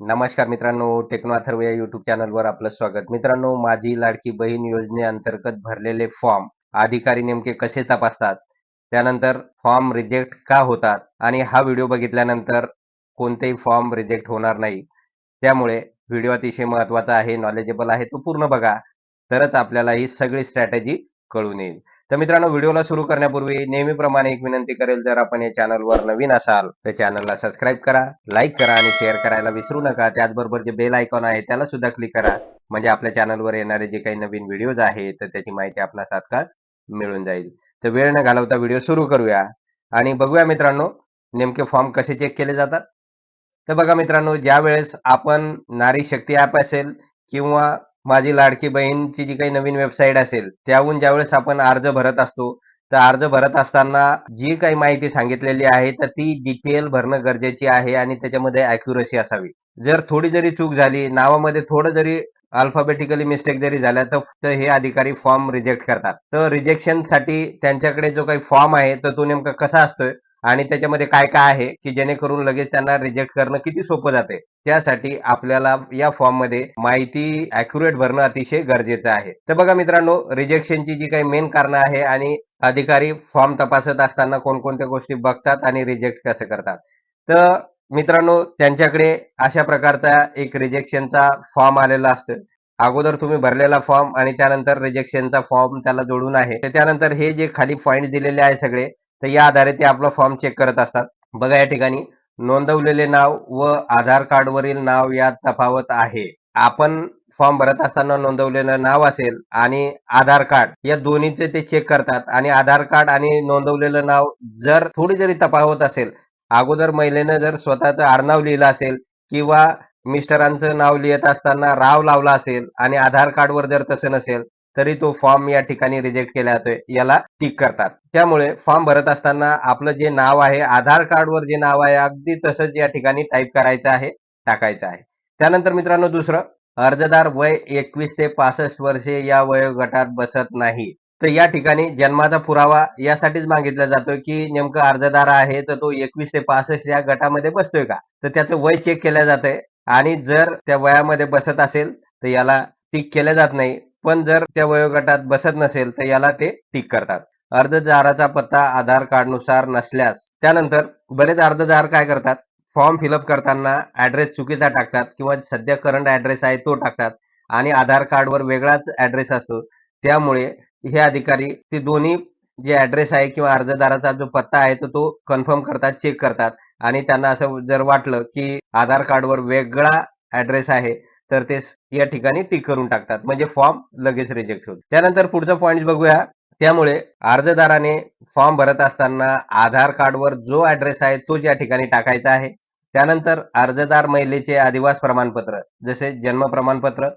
नमस्कार मित्रांनो टेक्नो अथर्व या युट्यूब चॅनलवर आपलं स्वागत. मित्रांनो माझी लाडकी बहीण योजनेअंतर्गत भरलेले फॉर्म अधिकारी नेमके कसे तपासतात? त्यानंतर फॉर्म रिजेक्ट का होतात? आणि हा व्हिडिओ बघितल्यानंतर कोणतेही फॉर्म रिजेक्ट होणार नाही. त्यामुळे व्हिडिओ अतिशय महत्त्वाचा आहे नॉलेजेबल आहे तो पूर्ण बघा. तरच आपल्याला ही सगळी स्ट्रॅटेजी कळून येईल. तर मित्रांनो व्हिडिओला सुरू करण्यापूर्वी नेहमीप्रमाणे एक विनंती करेल जर आपण या चॅनलवर नवीन असाल तर चॅनलला सबस्क्राईब करा लाईक करा आणि शेअर करायला विसरू नका. त्याचबरोबर जे बेल आयकॉन आहे त्याला सुद्धा क्लिक करा. म्हणजे आपल्या चॅनलवर येणारे जे काही नवीन व्हिडिओज आहेत तर त्याची माहिती आपल्या तात्काळ मिळून जाईल. तर वेळ न घालवता व्हिडिओ सुरू करूया. आणि बघूया मित्रांनो नेमके फॉर्म कसे चेक केले जातात? तर बघा मित्रांनो ज्या वेळेस आपण नारी शक्ती ॲप असेल किंवा माझी लाडकी बहीणची जी काही नवीन वेबसाईट असेल त्याहून ज्यावेळेस आपण अर्ज भरत असतो तर अर्ज भरत असताना जी काही माहिती सांगितलेली आहे तर ती डिटेल भरणं गरजेची आहे आणि त्याच्यामध्ये अॅक्युरसी असावी. जर थोडी जरी चूक झाली नावामध्ये थोडं जरी अल्फाबेटिकली मिस्टेक जरी झाल्या तर हे अधिकारी फॉर्म रिजेक्ट करतात. तर रिजेक्शनसाठी त्यांच्याकडे जो काही फॉर्म आहे तर तो नेमका कसा असतोय आणि त्याच्यामध्ये काय काय आहे की जेणेकरून लगेच त्यांना रिजेक्ट करणं किती सोपं जाते. त्यासाठी आपल्याला या फॉर्ममध्ये माहिती अॅक्युरेट भरणं अतिशय गरजेचं आहे. तर बघा मित्रांनो रिजेक्शनची जी काही मेन कारणं आहे आणि अधिकारी फॉर्म तपासत असताना कोणकोणत्या गोष्टी बघतात आणि रिजेक्ट कसे करतात. तर मित्रांनो त्यांच्याकडे अशा प्रकारचा एक रिजेक्शनचा फॉर्म आलेला असतो. अगोदर तुम्ही भरलेला फॉर्म आणि त्यानंतर रिजेक्शनचा फॉर्म त्याला जोडून आहे. तर त्यानंतर हे जे खाली पॉईंट दिलेले आहे सगळे तर या आधारे ते आपला फॉर्म चेक करत असतात. बघा या ठिकाणी नोंदवलेले नाव व आधार कार्डवरील नाव यात तफावत आहे. आपण फॉर्म भरत असताना नोंदवलेलं नाव असेल आणि आधार कार्ड या दोन्हीचे ते चेक करतात आणि आधार कार्ड आणि नोंदवलेलं नाव जर थोडी जरी तफावत असेल अगोदर महिलेनं जर स्वतःचं आडनाव लिहिलं असेल किंवा मिस्टरांचं नाव लिहित असताना राव लावला असेल आणि आधार कार्डवर जर तसं नसेल तरी तो फॉर्म या ठिकाणी रिजेक्ट केला जातोय याला टिक करतात. त्यामुळे फॉर्म भरत असताना आपलं जे नाव आहे आधार कार्डवर जे नाव आहे अगदी तसंच या ठिकाणी टाईप करायचं आहे टाकायचं आहे. त्यानंतर मित्रांनो दुसरं अर्जदार वय एकवीस ते पासष्ट वर्षे या वयोगटात बसत नाही. तर या ठिकाणी जन्माचा पुरावा यासाठीच मागितला जातोय की नेमकं अर्जदार आहे तर तो एकवीस ते पासष्ट या गटामध्ये बसतोय का? तर त्याचं वय चेक केलं जातंय आणि जर त्या वयामध्ये बसत असेल तर याला टिक केलं जात नाही. पण जर त्या वयोगटात बसत नसेल तर याला ते टिक करतात. अर्जदाराचा पत्ता आधार कार्डनुसार नसल्यास त्यानंतर बरेच अर्जदार काय करतात? फॉर्म फिलअप करताना ऍड्रेस चुकीचा टाकतात किंवा सध्या करंट ऍड्रेस आहे तो टाकतात आणि आधार कार्डवर वेगळाच ऍड्रेस असतो. त्यामुळे हे अधिकारी ते दोन्ही जे ऍड्रेस आहे किंवा अर्जदाराचा जो पत्ता आहे तो तो कन्फर्म करतात चेक करतात. आणि त्यांना असं जर वाटलं की आधार कार्डवर वेगळा ऍड्रेस आहे तर ते या ठिकाणी टिक करून टाकतात. म्हणजे फॉर्म लगेच रिजेक्ट होतो. त्यानंतर पुढचा पॉईंट बघूया. त्यामुळे अर्जदाराने फॉर्म भरत असताना आधार कार्डवर जो ऍड्रेस आहे तोच या ठिकाणी टाकायचा आहे. त्यानंतर अर्जदार महिलेचे अधिवास प्रमाणपत्र जसे जन्म प्रमाणपत्र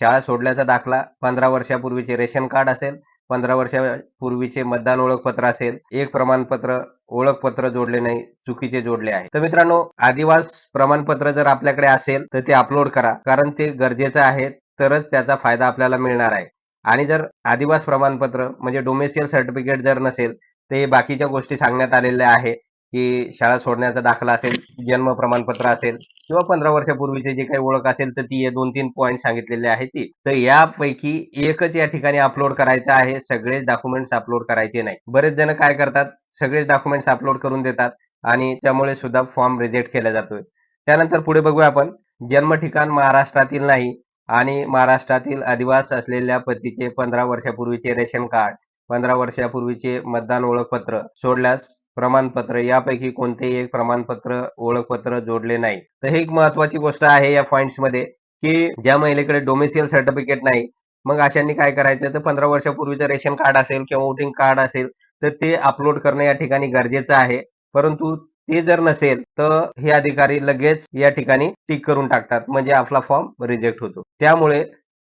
शाळा सोडल्याचा दाखला पंधरा वर्षापूर्वीचे रेशन कार्ड असेल पंधरा वर्षापूर्वीचे मतदान ओळखपत्र असेल एक प्रमाणपत्र ओळखपत्र जोडले नाही चुकीचे जोडले आहे. तर मित्रांनो आदिवास प्रमाणपत्र जर आपल्याकडे असेल तर ते अपलोड करा. कारण ते गरजेचं आहे तरच त्याचा फायदा आपल्याला मिळणार आहे. आणि जर आदिवास प्रमाणपत्र म्हणजे डोमेसियल सर्टिफिकेट जर नसेल तर हे बाकीच्या गोष्टी सांगण्यात आलेल्या आहे. की शाळा सोडण्याचा दाखला असेल जन्म प्रमाणपत्र असेल किंवा पंधरा वर्षापूर्वीचे जे काही ओळख असेल तर ती दोन तीन पॉईंट सांगितलेले आहेत ती. तर यापैकी एकच या ठिकाणी अपलोड करायचं आहे सगळेच डॉक्युमेंट्स अपलोड करायचे नाही. बरेच जण काय करतात सगळेच डॉक्युमेंट्स अपलोड करून देतात आणि त्यामुळे सुद्धा फॉर्म रिजेक्ट केला जातोय. त्यानंतर पुढे बघूया आपण. जन्म ठिकाण महाराष्ट्रातील नाही आणि महाराष्ट्रातील अधिवास असलेल्या पतीचे पंधरा वर्षापूर्वीचे रेशन कार्ड पंधरा वर्षापूर्वीचे मतदान ओळखपत्र सोडल्यास प्रमाणपत्र यापैकी कोणतेही एक प्रमाणपत्र ओळखपत्र जोडले नाही. तर ही एक महत्वाची गोष्ट आहे या पॉईंट्समध्ये की ज्या महिलेकडे डोमेसियल सर्टिफिकेट नाही मग अशांनी काय करायचं? तर पंधरा वर्षापूर्वीचं रेशन कार्ड असेल किंवा वोटिंग कार्ड असेल तर ते अपलोड करणं या ठिकाणी गरजेचं आहे. परंतु ते जर नसेल तर हे अधिकारी लगेच या ठिकाणी टिक करून टाकतात म्हणजे आपला फॉर्म रिजेक्ट होतो. त्यामुळे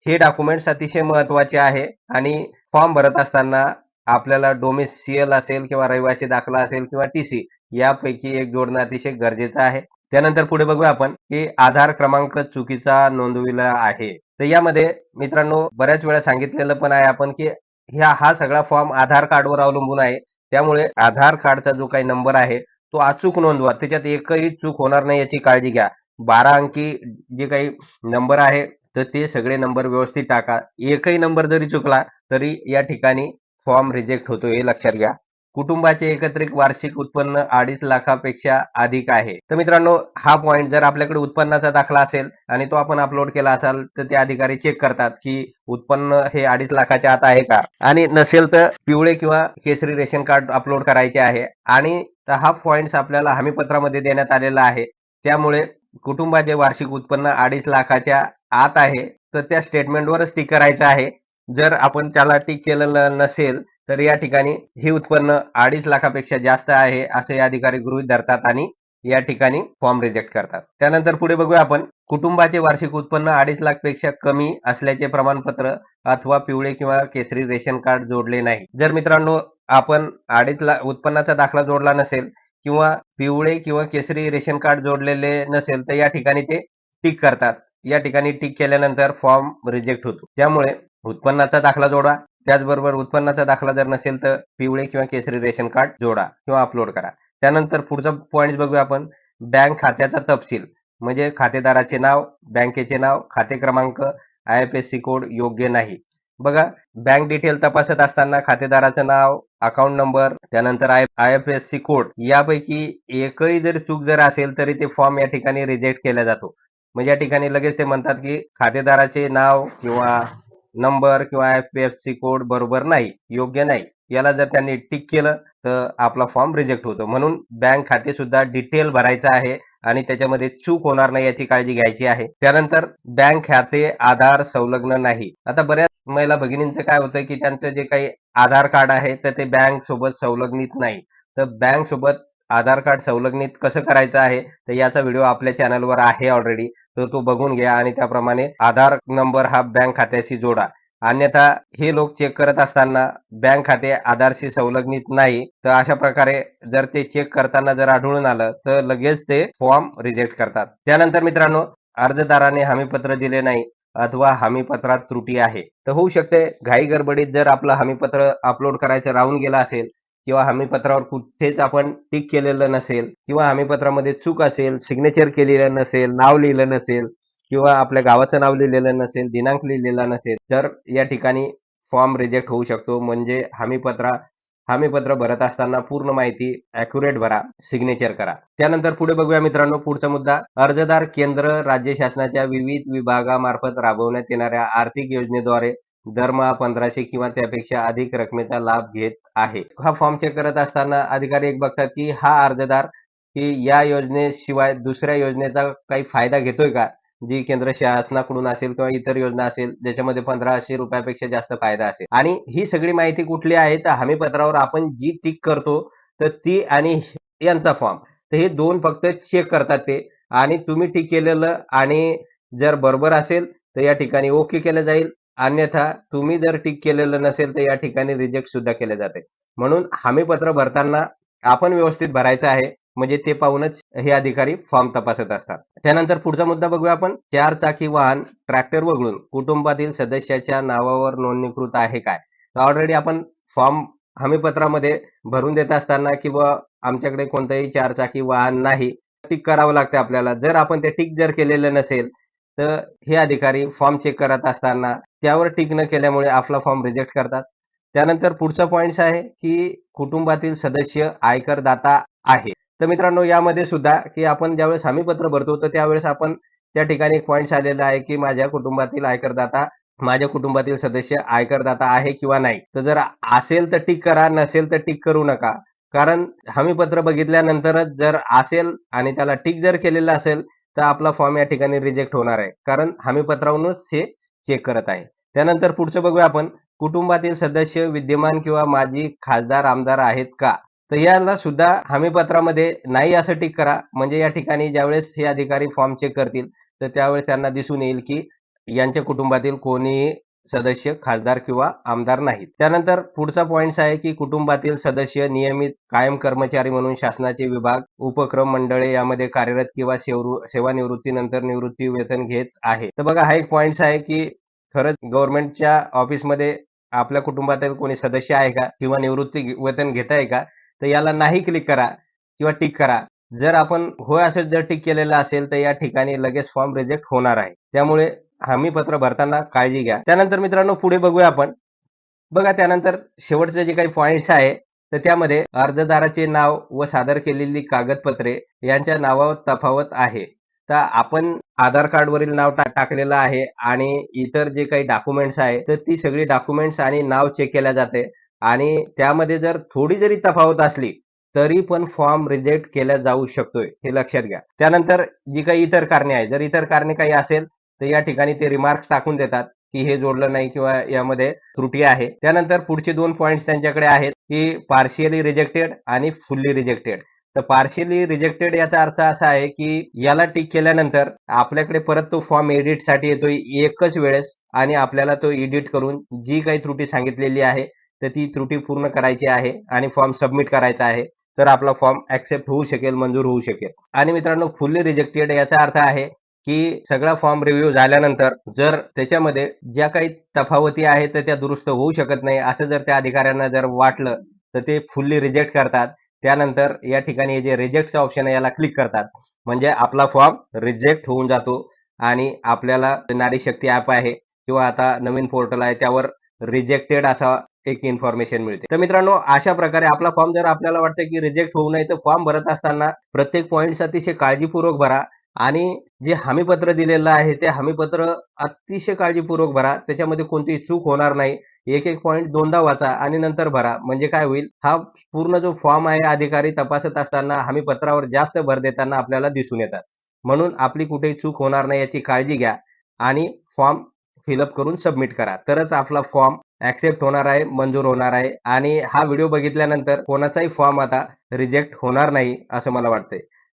हे डॉक्युमेंट्स अतिशय महत्त्वाचे आहे आणि फॉर्म भरत असताना आपल्याला डोमेसियल असेल किंवा रहिवासी दाखला असेल किंवा टीसी यापैकी एक जोडणं अतिशय गरजेचं आहे. त्यानंतर पुढे बघूया आपण की आधार क्रमांक चुकीचा नोंदविला आहे. तर यामध्ये मित्रांनो बऱ्याच वेळा सांगितलेलं पण आहे आपण की ह्या हा सगळा फॉर्म आधार कार्डवर अवलंबून आहे. त्यामुळे आधार कार्डचा जो काही नंबर आहे तो अचूक नोंदवा. त्याच्यात एकही चूक होणार नाही याची काळजी घ्या. बारा अंकी जे काही नंबर आहे तर ते सगळे नंबर व्यवस्थित टाका. एकही नंबर जरी चुकला तरी या ठिकाणी फॉर्म रिजेक्ट होतो हे लक्षात घ्या. कुटुंबाचे एकत्रित वार्षिक उत्पन्न अडीच लाखापेक्षा अधिक आहे. तर मित्रांनो हा पॉईंट जर आपल्याकडे उत्पन्नाचा दाखला असेल आणि तो आपण अपलोड केला असाल तर ते अधिकारी चेक करतात की उत्पन्न हे अडीच लाखाच्या आत आहे का? आणि नसेल तर पिवळे किंवा केसरी रेशन कार्ड अपलोड करायचे आहे. आणि हा पॉइंट आपल्याला हमीपत्रामध्ये देण्यात आलेला आहे. त्यामुळे कुटुंबाचे वार्षिक उत्पन्न अडीच लाखाच्या आत आहे. तर त्या स्टेटमेंटवरच टिक करायचं आहे. जर आपण त्याला टिक केलेलं नसेल तर या ठिकाणी हे उत्पन्न अडीच लाखापेक्षा जास्त आहे असे अधिकारी गृहीत धरतात आणि या ठिकाणी फॉर्म रिजेक्ट करतात. त्यानंतर पुढे बघूया आपण कुटुंबाचे वार्षिक उत्पन्न अडीच लाखपेक्षा कमी असल्याचे प्रमाणपत्र अथवा पिवळे किंवा केसरी रेशन कार्ड जोडले नाही. जर मित्रांनो आपण अडीच लाख उत्पन्नाचा दाखला जोडला नसेल किंवा पिवळे किंवा केसरी रेशन कार्ड जोडलेले नसेल तर या ठिकाणी ते टिक करतात. या ठिकाणी टिक केल्यानंतर फॉर्म रिजेक्ट होतो. त्यामुळे उत्पन्नाचा दाखला जोडा. त्याचबरोबर उत्पन्नाचा दाखला जर नसेल तर पिवळे किंवा केसरी रेशन कार्ड जोडा किंवा अपलोड करा. त्यानंतर पुढचा पॉईंट बघूया आपण. बँक खात्याचा तपशील. म्हणजे खातेदाराचे नाव बँकेचे नाव खाते क्रमांक I F S C code योग्य नाही. बघा बँक डिटेल तपासत असताना खातेदाराचं नाव अकाउंट नंबर त्यानंतर I I F S C code यापैकी एकही जर चूक जर असेल तरी ते फॉर्म या ठिकाणी रिजेक्ट केला जातो. म्हणजे या ठिकाणी लगेच ते म्हणतात की खातेदाराचे नाव किंवा नंबर किंवा एफ एफ सी कोड बरोबर नाही योग्य नाही याला जर त्यांनी टिक केलं तर आपला फॉर्म रिजेक्ट होतो. म्हणून बँक खाते सुद्धा डिटेल भरायचं आहे आणि त्याच्यामध्ये चूक होणार नाही याची काळजी घ्यायची आहे. त्यानंतर बँक खाते आधार संलग्न नाही. आता बऱ्याच महिला भगिनींचं काय होतं की त्यांचं जे काही आधार कार्ड आहे तर ते बँक सोबत संलग्नित नाही. तर बँक सोबत आधार कार्ड संलग्नित कसं करायचं आहे तर याचा व्हिडिओ आपल्या चॅनलवर आहे ऑलरेडी तर तो बघून घ्या आणि त्याप्रमाणे आधार नंबर हा बँक खात्याशी जोडा. अन्यथा हे लोक चेक करत असताना बँक खाते आधारशी संलग्नित नाही तर अशा प्रकारे जर ते चेक करताना जर आढळून आलं तर लगेच ते फॉर्म रिजेक्ट करतात. त्यानंतर मित्रांनो अर्जदाराने हमीपत्र दिले नाही अथवा हमीपत्रात त्रुटी आहे. तर होऊ शकते घाई गडबडीत जर आपलं हमीपत्र अपलोड करायचं राहून गेलं असेल किंवा हमीपत्रावर कुठेच आपण टिक केलेलं नसेल किंवा हमीपत्रामध्ये चूक असेल सिग्नेचर केलेलं नसेल नाव लिहिलं नसेल किंवा आपल्या गावाचं नाव लिहिलेलं नसेल दिनांक लिहिलेला नसेल तर या ठिकाणी फॉर्म रिजेक्ट होऊ शकतो. म्हणजे हमीपत्रा हमीपत्र भरत असताना पूर्ण माहिती अॅक्युरेट भरा सिग्नेचर करा. त्यानंतर पुढे बघूया मित्रांनो पुढचा मुद्दा. अर्जदार केंद्र राज्य शासनाच्या विविध विभागामार्फत राबवण्यात येणाऱ्या आर्थिक योजनेद्वारे दरमहा पंधराशे किंवा त्यापेक्षा अधिक रकमेचा लाभ घेत आहे. हा फॉर्म चेक करत असताना अधिकारी एक बघतात की हा अर्जदार की या योजनेशिवाय दुसऱ्या योजनेचा काही फायदा घेतोय का? जी केंद्र शासनाकडून असेल किंवा इतर योजना असेल ज्याच्यामध्ये पंधराशे रुपयापेक्षा जास्त फायदा असेल. आणि ही सगळी माहिती कुठली आहे? तर हमीपत्रावर आपण जी टिक करतो तर ती आणि यांचा फॉर्म तर हे दोन फक्त चेक करतात ते. आणि तुम्ही टिक केलेलं आणि जर बरोबर असेल तर या ठिकाणी ओके केलं जाईल. अन्यथा तुम्ही जर टिक केलेलं नसेल तर या ठिकाणी रिजेक्ट सुद्धा केले जाते. म्हणून हमीपत्र भरताना आपण व्यवस्थित भरायचं आहे. म्हणजे ते पाहूनच हे अधिकारी फॉर्म तपासत असतात. त्यानंतर पुढचा मुद्दा बघूया आपण. चार चाकी वाहन ट्रॅक्टर वगळून कुटुंबातील सदस्याच्या नावावर नोंदणीकृत आहे काय? तर ऑलरेडी आपण फॉर्म हमीपत्रामध्ये भरून देत असताना किंवा आमच्याकडे कोणतंही चार चाकी वाहन नाही टिक करावं लागतं आपल्याला. जर आपण ते टिक जर केलेलं नसेल तर हे अधिकारी फॉर्म चेक करत असताना त्यावर टिक न केल्यामुळे आपला फॉर्म रिजेक्ट करतात. त्यानंतर पुढचा पॉईंट आहे की कुटुंबातील सदस्य आयकर दाता आहे. तर मित्रांनो यामध्ये सुद्धा की आपण ज्यावेळेस हमीपत्र भरतो तर त्यावेळेस आपण त्या ठिकाणी एक पॉईंट आलेला आहे की माझ्या कुटुंबातील आयकरदाता माझ्या कुटुंबातील सदस्य आयकरदाता आहे किंवा नाही. तर जर असेल तर टिक करा नसेल तर टिक करू नका. कारण हमीपत्र बघितल्यानंतरच जर असेल आणि त्याला टिक जर केलेलं असेल तर आपला फॉर्म या ठिकाणी रिजेक्ट होणार आहे. कारण हमीपत्रावरूनच हे चेक करत आहे. त्यानंतर पुढचं बघूया आपण कुटुंबातील सदस्य विद्यमान किंवा माजी खासदार आमदार आहेत का? तर याला सुद्धा हमीपत्रामध्ये नाही असं टिक करा. म्हणजे या ठिकाणी ज्यावेळेस हे अधिकारी फॉर्म चेक करतील तर त्यावेळेस त्यांना दिसून येईल की यांच्या कुटुंबातील कोणीही सदस्य खासदार किंवा आमदार नाहीत. त्यानंतर पुढचा पॉइंट आहे की कुटुंबातील सदस्य नियमित कायम कर्मचारी म्हणून शासनाचे विभाग उपक्रम मंडळे यामध्ये कार्यरत किंवा सेवानिवृत्तीनंतर निवृत्ती वेतन घेत आहे. तर बघा हा एक पॉइंट आहे की खरंच गव्हर्नमेंटच्या ऑफिसमध्ये आपल्या कुटुंबातील कोणी सदस्य आहे का किंवा निवृत्ती वेतन घेत आहे का तर याला नाही क्लिक करा किंवा टिक करा. जर आपण होय असं जर टिक केलेलं असेल तर या ठिकाणी लगेच फॉर्म रिजेक्ट होणार आहे. त्यामुळे हमी पत्र भरताना काळजी घ्या. त्यानंतर मित्रांनो पुढे बघूया आपण. बघा त्यानंतर शेवटचे जे काही पॉईंट्स आहे तर त्यामध्ये अर्जदाराचे नाव व सादर केलेली कागदपत्रे यांच्या नावावर तफावत आहे. तर आपण आधार कार्डवरील नाव टाकलेलं आहे आणि इतर जे काही डॉक्युमेंट्स आहे तर ती सगळी डॉक्युमेंट्स आणि नाव चेक केल्या जाते. आणि त्यामध्ये जर थोडी जरी तफावत असली तरी पण फॉर्म रिजेक्ट केला जाऊ शकतोय हे लक्षात घ्या. त्यानंतर जी काही इतर कारणे आहे जर इतर कारणे काही असेल तर या ठिकाणी ते रिमार्क्स टाकून देतात की हे जोडलं नाही किंवा यामध्ये त्रुटी आहे. त्यानंतर पुढचे दोन पॉईंट्स त्यांच्याकडे आहेत की पार्शियली रिजेक्टेड आणि फुल्ली रिजेक्टेड तर पार्शियली रिजेक्टेड याचा अर्थ असा आहे की याला टिक केल्यानंतर आपल्याकडे परत तो फॉर्म एडिटसाठी येतोय एकच वेळेस आणि आपल्याला तो एडिट करून जी काही त्रुटी सांगितलेली आहे तर ती त्रुटी पूर्ण करायची आहे आणि फॉर्म सबमिट करायचा आहे तर आपला फॉर्म ऍक्सेप्ट होऊ शकेल मंजूर होऊ शकेल. आणि मित्रांनो फुल्ली रिजेक्टेड याचा अर्थ आहे की सगळा फॉर्म रिव्ह्यू झाल्यानंतर जर त्याच्यामध्ये ज्या काही तफावती आहेत तर त्या दुरुस्त होऊ शकत नाही. असं जर त्या अधिकाऱ्यांना जर वाटलं तर ते फुल्ली रिजेक्ट करतात. त्यानंतर या ठिकाणी जे रिजेक्टचं ऑप्शन आहे याला क्लिक करतात. म्हणजे आपला फॉर्म रिजेक्ट होऊन जातो आणि आपल्याला नारी शक्ती ऍप आहे किंवा आता नवीन पोर्टल आहे त्यावर रिजेक्टेड असा एक इन्फॉर्मेशन मिळते. तर मित्रांनो अशा प्रकारे आपला फॉर्म जर आपल्याला वाटतं की रिजेक्ट होऊ नये तर फॉर्म भरत असताना प्रत्येक पॉईंट अतिशय काळजीपूर्वक भरा. आणि जे हमीपत्र दिलेलं आहे ते हमीपत्र अतिशय काळजीपूर्वक भरा. त्याच्यामध्ये कोणतीही चूक होणार नाही. एक एक पॉईंट दोनदा वाचा आणि नंतर भरा. म्हणजे काय होईल? हा पूर्ण जो फॉर्म आहे अधिकारी तपासत असताना हमीपत्रावर जास्त भर देताना आपल्याला दिसून येतात. म्हणून आपली कुठेही चूक होणार नाही याची काळजी घ्या आणि फॉर्म फिलअप करून सबमिट करा. तरच आपला फॉर्म ऍक्सेप्ट होणार आहे मंजूर होणार आहे. आणि हा व्हिडिओ बघितल्यानंतर कोणाचाही फॉर्म आता रिजेक्ट होणार नाही असं मला वाटतंय.